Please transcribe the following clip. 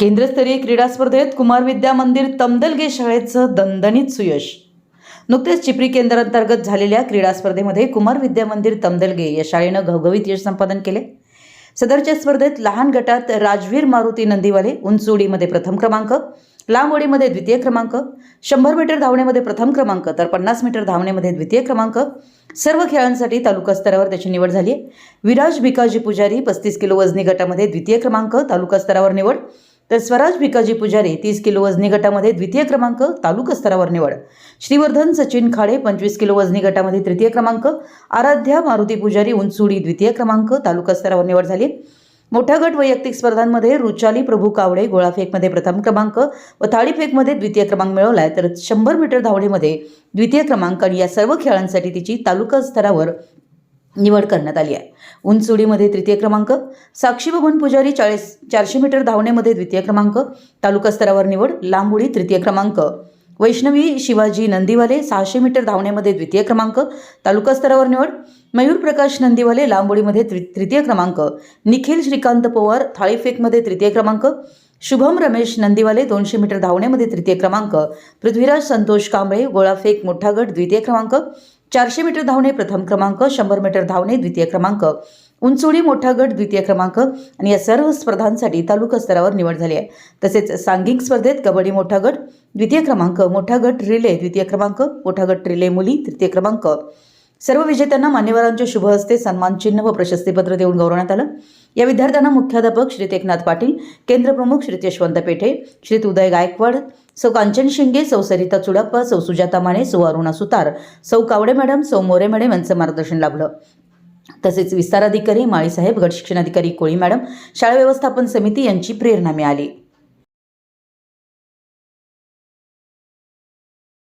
केंद्रस्तरीय क्रीडा स्पर्धेत कुमार विद्या मंदिर तमदलगे शाळेचं दणदणीत सुयश. नुकतेच चिपरी केंद्रांतर्गत झालेल्या क्रीडा स्पर्धेमध्ये कुमार विद्या मंदिर तमदलगे या शाळेनं घवघवीत यश संपादन केले. सदरच्या स्पर्धेत लहान गटात राजवीर मारुती नंदीवाले उंच उडीमध्ये प्रथम क्रमांक लांब उडीमध्ये द्वितीय क्रमांक शंभर मीटर धावण्यामध्ये प्रथम क्रमांक तर पन्नास मीटर धावण्यामध्ये द्वितीय क्रमांक. सर्व खेळांसाठी तालुका स्तरावर त्याची निवड झाली आहे. विराज भिकाजी पुजारी पस्तीस किलो वजनी गटामध्ये द्वितीय क्रमांक तालुका स्तरावर निवड. तर स्वराज भिकाजी पुजारी तीस किलो वजनी गटामध्ये द्वितीय क्रमांक तालुका स्तरावर निवड. श्रीवर्धन सचिन खाडे पंचवीस किलो वजनी गटामध्ये तृतीय क्रमांक आराध्या मारुती पुजारी उंचुडी द्वितीय क्रमांक तालुका स्तरावर निवड झाली. मोठ्या गट वैयक्तिक स्पर्धांमध्ये रुचाली प्रभू कावडे गोळाफेकमध्ये प्रथम क्रमांक व थाळीफेकमध्ये द्वितीय क्रमांक मिळवला आहे तर शंभर मीटर धावणेमध्ये द्वितीय क्रमांक आणि या सर्व खेळांसाठी तिची तालुका स्तरावर निवड करण्यात आली आहे. उंच उडीमध्ये तृतीय क्रमांक साक्षी बबन पुजारी चाळीस चारशे मीटर धावण्यामध्ये द्वितीय क्रमांक तालुका स्तरावर निवड लांब उडी तृतीय क्रमांक. वैष्णवी शिवाजी नंदीवाले सहाशे मीटर धावण्यामध्ये द्वितीय क्रमांक तालुका स्तरावर निवड मयूर प्रकाश नंदीवाले लांबोडीमध्ये तृ तृतीय क्रमांक निखिल श्रीकांत पवार थाळीफेकमध्ये तृतीय क्रमांक शुभम रमेश नंदीवाले दोनशे मीटर धावण्यामध्ये तृतीय क्रमांक पृथ्वीराज संतोष कांबळे गोळाफेक मोठा गट द्वितीय क्रमांक चारशे मीटर धावणे प्रथम क्रमांक शंभर मीटर धावणे द्वितीय क्रमांक उंचोडी मोठा गट द्वितीय क्रमांक आणि या सर्व स्पर्धांसाठी तालुका स्तरावर निवड झाली आहे. तसेच सांघिक स्पर्धेत कबड्डी मोठा गट द्वितीय क्रमांक मोठा गट रिले द्वितीय क्रमांक मोठा गट रिले मुली तृतीय क्रमांक. सर्व विजेत्यांना मान्यवरांच्या शुभ हस्ते सन्मानचिन्ह व प्रशस्तीपत्र देऊन गौरवण्यात आलं. या विद्यार्थ्यांना मुख्याध्यापक श्री एकनाथ पाटील केंद्रप्रमुख श्री यशवंत पेठे श्री उदय गायकवाड सौ कांचन शिंगे सौ सरिता चुडप्पा सौ सुजाता माने सौ अरुणा सुतार सौ कावडे मॅडम सौ मोरे मॅडम यांचं मार्गदर्शन लाभलं. तसेच विस्ताराधिकारी माळीसाहेब गट शिक्षणाधिकारी कोळी मॅडम शाळा व्यवस्थापन समिती यांची प्रेरणा मिळाली.